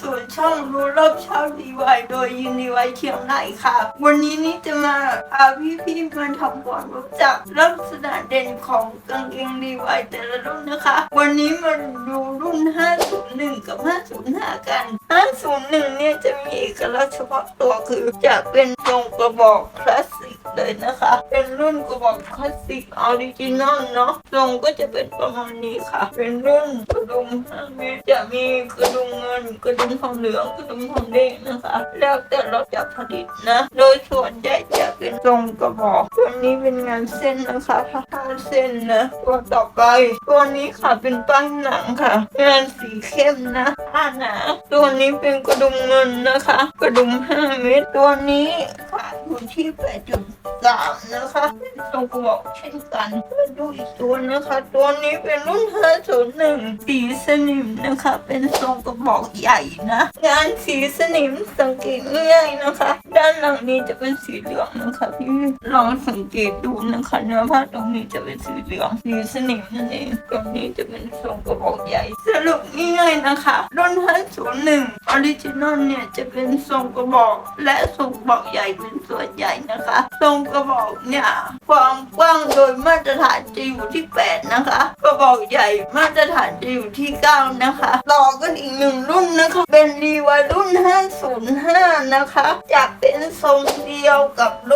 สู่ช่องรู้รอบเช้าดีไวโดยยินดีไวเชียงรายค่ะ วันนี้นี่จะมาพาพี่ๆมาทำความรู้จักลักษณะเด่นของกางเกงดีไวแต่ละรุ่นนะคะ วันนี้มาดูรุ่น 501 กับ 505 กัน 501 เนี่ยจะมีเอกลักษณ์เฉพาะตัวคือจะเป็นทรงกระบอกคลาสสิก เลยนะคะ เป็นรุ่นกระบอกคลาสสิกออริจินอลเนาะทรงก็จะเป็นประมาณนี้ค่ะ เป็นรุ่นกระดุม5เมตรจะมีกระดุมเงินกระดุมทองเหลืองกระดุมทองแดงนะคะ แล้วแต่เราจะผลิตนะ โดยส่วนใหญ่จะเป็นทรงกระบอกตัวนี้เป็นงานเส้นนะคะผ้าเส้นนะตัวต่อไป ตัวนี้ค่ะเป็นป้ายหนังค่ะ งานสีเข้มนะผ้าหนาตัวนี้เป็นกระดุมเงินนะคะ กระดุม5เมตรตัวนี้ค่ะ อยู่ที่8.3นะคะเป็นทรงกระบอกเช่นกันมาดูอีกตัวนะคะ ตัวนี้เป็นรุ่น501สีสนิมนะคะ เป็นทรงกระบอกใหญ่นะ งานสีสนิมสังเกตง่ายนะคะ ด้านหลังนี้จะเป็นสีเหลืองนะคะพี่ลองสังเกตดูนะคะเนื้อผ้าตรงนี้จะเป็นสีเหลืองสีสนิมนั่นเองตรงนี้จะเป็นทรงกระบอกใหญ่ สรุปง่ายๆนะคะรุ่น501ออริจินอลเนี่ยจะเป็นทรงกระบอก และทรงกระบอกใหญ่เป็นส่วนใหญ่น ทรงกระบอกเนี่ย ความกว้างโดยมาตรฐานจะอยู่ที่ 8 นะคะ กระบอกใหญ่มาตรฐานจะอยู่ที่ 9 นะคะต่อกันอีกหนึ่งรุ่นนะคะ เป็นรีวารุ่น 505 นะคะ จะเป็นทรงเดียวกับรุ่น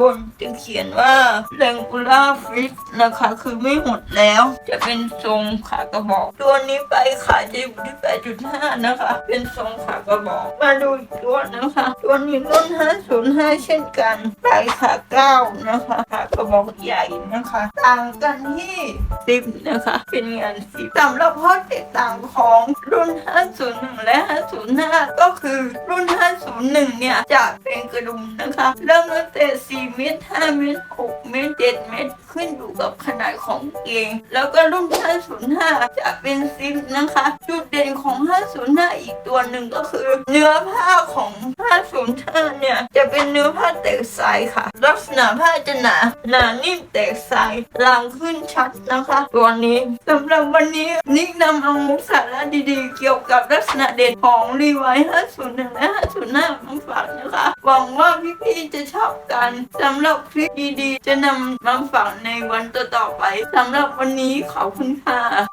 บนจะเขียนว่าแรงกูล่าฟิตนะคะ คือไม่หมดแล้ว จะเป็นทรงขากระบอก ตัวนี้ไปขาจะอยู่ที่ 8.5 นะคะ เป็นทรงขากระบอก มาดูอีกตัวนะคะ ตัวนี้รุ่น 505 เช่นกันปลายขานะคะขากระบอกใหญ่นะคะ ต่างกันที่ซิปนะคะ เป็นงานซิปสำหรับข้อแตกต่างของรุ่น 501 และ 505 ก็คือรุ่น 501 เนี่ยจะเป็นกระดุมนะคะ เริ่มตั้งแต่4เมตร5เมตร6เมตร7เมตรขึ้นอยู่กับขนาดของเกงแล้วก็รุ่น 505 จะเป็นซิปนะคะ จุดเด่นของ 505 อีกตัวหนึ่งก็คือ เนื้อผ้าของ 505 เนี่ย จะเป็นเนื้อผ้าแตกสายค่ะ ลักษณะผ้าจะหนาหนานิ่มแตกสายลางขึ้นชัดนะคะ ตัวนี้สำหรับวันนี้นิกนำเอามุกสาระดีๆ เกี่ยวกับลักษณะเด่นของรีไวท์501 และ 505 มาฝากนะคะ หวังว่าพี่ๆจะชอบกันสำหรับคลิปดีๆ จะนำมาฝากในวันต่อๆไปสำหรับวันนี้ขอบคุณค่ะ